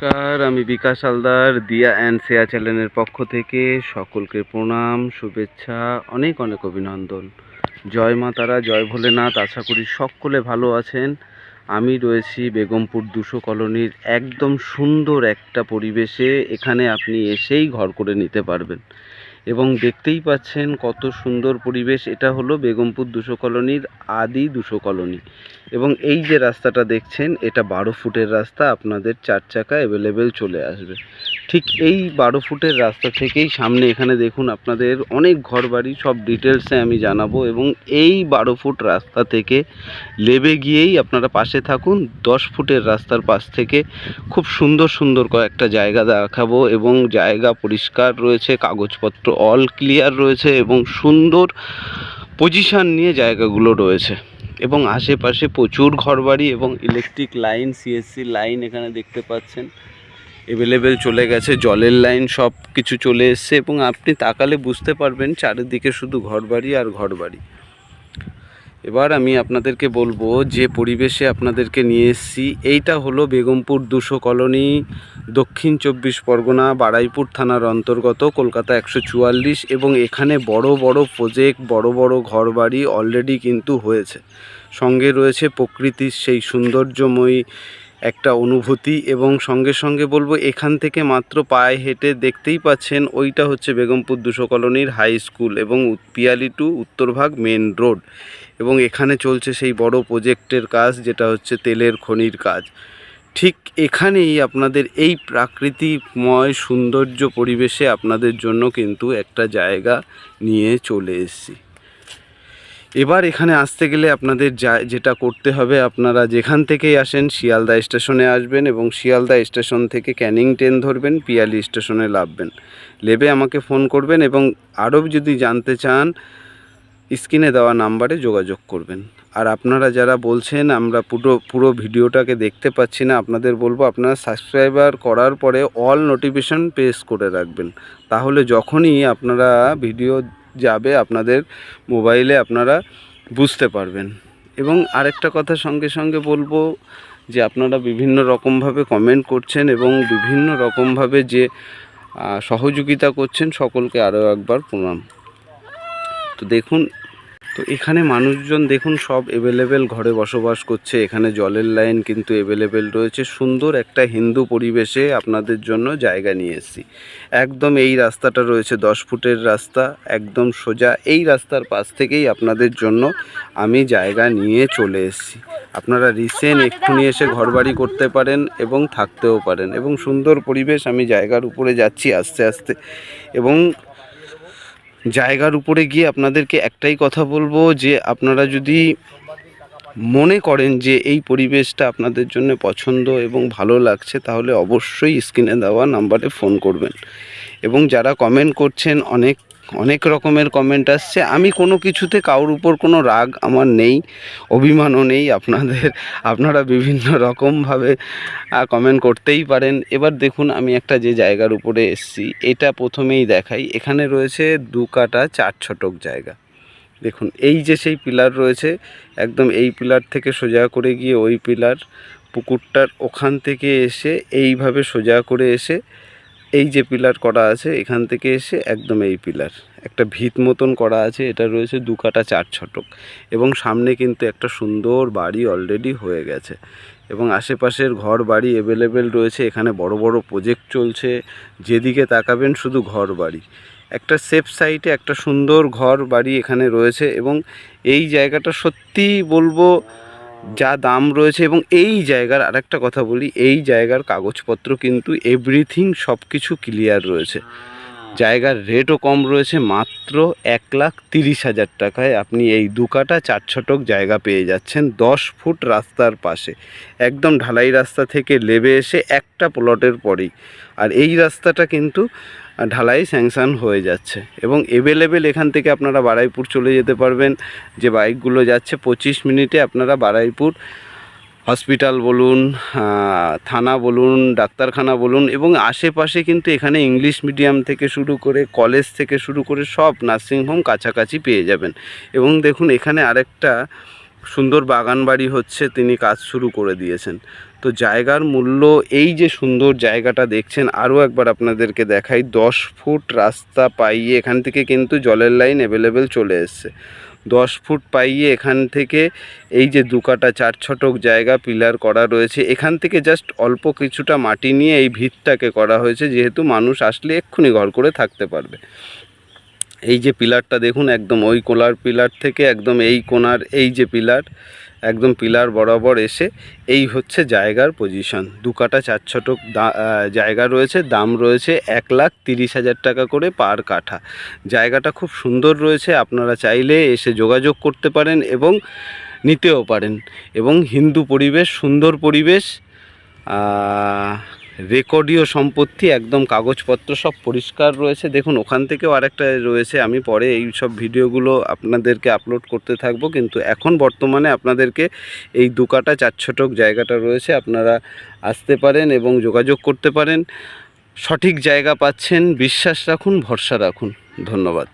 নমস্কার, আমি বিকাশ হালদার, দিয়া অ্যান্ড সেয়া চ্যানেলের পক্ষ থেকে সকলকে প্রণাম, শুভেচ্ছা, অনেক অনেক অভিনন্দন। জয় মা তারা, জয় ভোলেনাথ, আশা করি সকলে ভালো আছেন। আমি রয়েছি বেগমপুর দুশো কলোনির একদম সুন্দর একটা পরিবেশে, এখানে আপনি এসেই ঘর করে নিতে পারবেন। এবং দেখতেই পাচ্ছেন কত সুন্দর পরিবেশ। এটা হলো বেগমপুর দুশো কলোনির আদি দুশো কলোনি। এবং এই যে রাস্তাটা দেখছেন, এটা বারো ফুটের রাস্তা। আপনাদের চার চাকা অ্যাভেলেবেল চলে আসবে। ঠিক এই বারো ফুটের রাস্তা থেকেই সামনে এখানে দেখুন আপনাদের অনেক ঘর বাড়ি সব ডিটেলসে আমি জানাব। এবং এই বারো ফুট রাস্তা থেকে লেবে গিয়েই আপনারা পাশে থাকুন। দশ ফুটের রাস্তার পাশ থেকে খুব সুন্দর সুন্দর কয়েকটা জায়গা দেখাবো। এবং জায়গা পরিষ্কার রয়েছে, কাগজপত্র অল ক্লিয়ার রয়েছে এবং সুন্দর পজিশান নিয়ে জায়গাগুলো রয়েছে। এবং আশেপাশে প্রচুর ঘরবাড়ি এবং ইলেকট্রিক লাইন সিএসসি লাইন এখানে দেখতে পাচ্ছেন। এভেলেবেল চলে গেছে, জলের লাইন সব কিছু চলে এসছে এবং আপনি তাকালে বুঝতে পারবেন চারিদিকে শুধু ঘরবাড়ি আর ঘরবাড়ি। এবার আমি আপনাদেরকে বলব যে পরিবেশে আপনাদেরকে নিয়ে এসেছি, এইটা হলো বেগমপুর দুশো কলোনি, দক্ষিণ চব্বিশ পরগনা, বারাইপুর থানার অন্তর্গত, কলকাতা একশো চুয়াল্লিশ এবং এখানে বড় বড় প্রজেক্ট বড় বড় ঘরবাড়ি অলরেডি কিন্তু হয়েছে। সঙ্গে রয়েছে প্রকৃতির সেই সৌন্দর্যময়ী একটা অনুভূতি এবং সঙ্গে সঙ্গে বলব এখান থেকে মাত্র পায়ে হেঁটে দেখতেই পাচ্ছেন ওইটা হচ্ছে বেগমপুর দুশো কলোনির হাই স্কুল এবং Piyali to Uttarbhag main road এবং এখানে চলছে সেই বড় প্রজেক্টের কাজ যেটা হচ্ছে তেলের খনির কাজ। ঠিক এখানেই আপনাদের এই প্রাকৃতিকময় সৌন্দর্য পরিবেশে আপনাদের জন্য কিন্তু একটা জায়গা নিয়ে চলে এসেছি। এবার এখানে আসতে গেলে আপনাদের যা, যেটা করতে হবে, আপনারা যেখান থেকেই আসেন, শিয়ালদা স্টেশনে আসবেন এবং শিয়ালদা স্টেশন থেকে ক্যানিং ট্রেন ধরবেন, পিয়ালি স্টেশনে নামবেন। লেবে আমাকে ফোন করবেন এবং আরও যদি জানতে চান, স্ক্রিনে দেওয়া নাম্বারে যোগাযোগ করবেন। আর আপনারা যারা বলছেন, আমরা পুরো পুরো ভিডিওটাকে দেখতে পাচ্ছি না, আপনাদের বলব আপনারা সাবস্ক্রাইবার করার পরে অল নোটিফিকেশন প্রেস করে রাখবেন। তাহলে যখনই আপনারা ভিডিও যাবে আপনাদের মোবাইলে আপনারা বুঝতে পারবেন। এবং আরেকটা কথা সঙ্গে সঙ্গে বলব যে আপনারা বিভিন্ন রকমভাবে কমেন্ট করছেন এবং বিভিন্ন রকমভাবে যে সহযোগিতা করছেন সকলকে আরও একবার প্রণাম। তো দেখুন তো এখানে মানুষজন দেখুন সব এভেলেবেল ঘরে বসবাস করছে। এখানে জলের লাইন কিন্তু এভেলেবেল রয়েছে। সুন্দর একটা হিন্দু পরিবেশে আপনাদের জন্য জায়গা নিয়ে এসেছি। একদম এই রাস্তাটা রয়েছে দশ ফুটের রাস্তা, একদম সোজা এই রাস্তার পাশ থেকেই আপনাদের জন্য আমি জায়গা নিয়ে চলে এসেছি। আপনারা রিসেন্ট এক্ষুনি এসে ঘরবাড়ি করতে পারেন এবং থাকতেও পারেন এবং সুন্দর পরিবেশ আমি জায়গার উপরে যাচ্ছি আস্তে আস্তে এবং জায়গার উপরে গিয়ে আপনাদেরকে একটাই কথা বলব যে আপনারা যদি মনে করেন যে এই পরিবেশটা আপনাদের জন্য পছন্দ এবং ভালো লাগছে, তাহলে অবশ্যই স্ক্রিনে দেওয়া নাম্বারে ফোন করবেন। এবং যারা কমেন্ট করছেন, অনেক অনেক রকমের কমেন্ট আসছে। আমি কোনো কিছুতে কারোর উপর কোনো রাগ আমার নেই, অভিমানও নেই। আপনাদের, আপনারা বিভিন্ন রকমভাবে কমেন্ট করতেই পারেন। এবার দেখুন, আমি একটা যে জায়গার উপরে এসেছি, এটা প্রথমেই দেখাই। এখানে রয়েছে দু কাটা চার ছটক জায়গা। দেখুন, এই যে সেই পিলার রয়েছে, একদম এই পিলার থেকে সোজা করে গিয়ে ওই পিলার পুকুরটার ওখান থেকে এসে এইভাবে সোজা করে এসে এই যে পিলার করা আছে, এখান থেকে এসে একদম এই পিলার। একটা ভিত মতন করা আছে, এটা রয়েছে দু কাটা চার ছটক। এবং সামনে কিন্তু একটা সুন্দর বাড়ি অলরেডি হয়ে গেছে। এবং আশেপাশের ঘর বাড়ি অ্যাভেলেবেল রয়েছে, এখানে বড় বড় প্রজেক্ট চলছে। যেদিকে তাকাবেন শুধু ঘর বাড়ি। একটা সেফ সাইটে একটা সুন্দর ঘর বাড়ি এখানে রয়েছে এবং এই জায়গাটা সত্যিই বলব যা দাম রয়েছে এবং এই জায়গার আরেকটা কথা বলি, এই জায়গার কাগজপত্র কিন্তু এভরিথিং সব কিছু ক্লিয়ার রয়েছে। জায়গার রেটও কম রয়েছে, মাত্র এক লাখ তিরিশ হাজার টাকায় আপনি এই দু কাটা চার ছটক জায়গা পেয়ে যাচ্ছেন দশ ফুট রাস্তার পাশে। একদম ঢালাই রাস্তা থেকে লেবে এসে একটা প্লটের পরেই। আর এই রাস্তাটা কিন্তু ঢালাই স্যাংশন হয়ে যাচ্ছে এবং এভেলেবেল এখান থেকে আপনারা বারাইপুর চলে যেতে পারবেন। যে বাইকগুলো যাচ্ছে, পঁচিশ মিনিটে আপনারা বারাইপুর হসপিটাল বলুন থানা বলুন, ডাক্তারখানা বলুন এবং আশেপাশে কিন্তু এখানে ইংলিশ মিডিয়াম থেকে শুরু করে কলেজ থেকে শুরু করে সব নার্সিংহোম কাছাকাছি পেয়ে যাবেন। এবং দেখুন এখানে আরেকটা সুন্দর বাগান বাড়ি হচ্ছে, তিনি কাজ শুরু করে দিয়েছেন। তো জায়গার মূল্য, এই যে সুন্দর জায়গাটা দেখছেন, আরও একবার আপনাদেরকে দেখাই, দশ ফুট রাস্তা পাইয়ে এখান থেকে কিন্তু জলের লাইন অ্যাভেলেবেল চলে এসছে। দশ ফুট পাইয়ে এখান থেকে এই যে দু কাটা চার ছটক জায়গা পিলার করা রয়েছে। এখান থেকে জাস্ট অল্প কিছুটা মাটি নিয়ে এই ভিতটাকে করা হয়েছে, যেহেতু মানুষ আসলে এক্ষুনি ঘর করে থাকতে পারবে। এই যে পিলারটা দেখুন, একদম ওই কোলার পিলার থেকে একদম এই কোনার, এই যে পিলার একদম পিলার বরাবর এসে এই হচ্ছে জায়গার পজিশন দু কাটা চার ছটক জায়গা রয়েছে, দাম রয়েছে এক লাখ তিরিশ হাজার টাকা করে পার কাঠা। জায়গাটা খুব সুন্দর রয়েছে, আপনারা চাইলে এসে যোগাযোগ করতে পারেন এবং নিতেও পারেন। এবং হিন্দু পরিবেশ, সুন্দর পরিবেশ রেকর্ডীয় সম্পত্তি, একদম কাগজপত্র সব পরিষ্কার রয়েছে। দেখুন, ওখান থেকেও আরেকটা রয়েছে। আমি পরে এই সব ভিডিওগুলো আপনাদেরকে আপলোড করতে থাকব। কিন্তু এখন বর্তমানে আপনাদেরকে এই দু কাটা চার ছটক জায়গাটা রয়েছে। আপনারা আসতে পারেন এবং যোগাযোগ করতে পারেন। সঠিক জায়গা পাচ্ছেন। বিশ্বাস রাখুন, ভরসা রাখুন। ধন্যবাদ।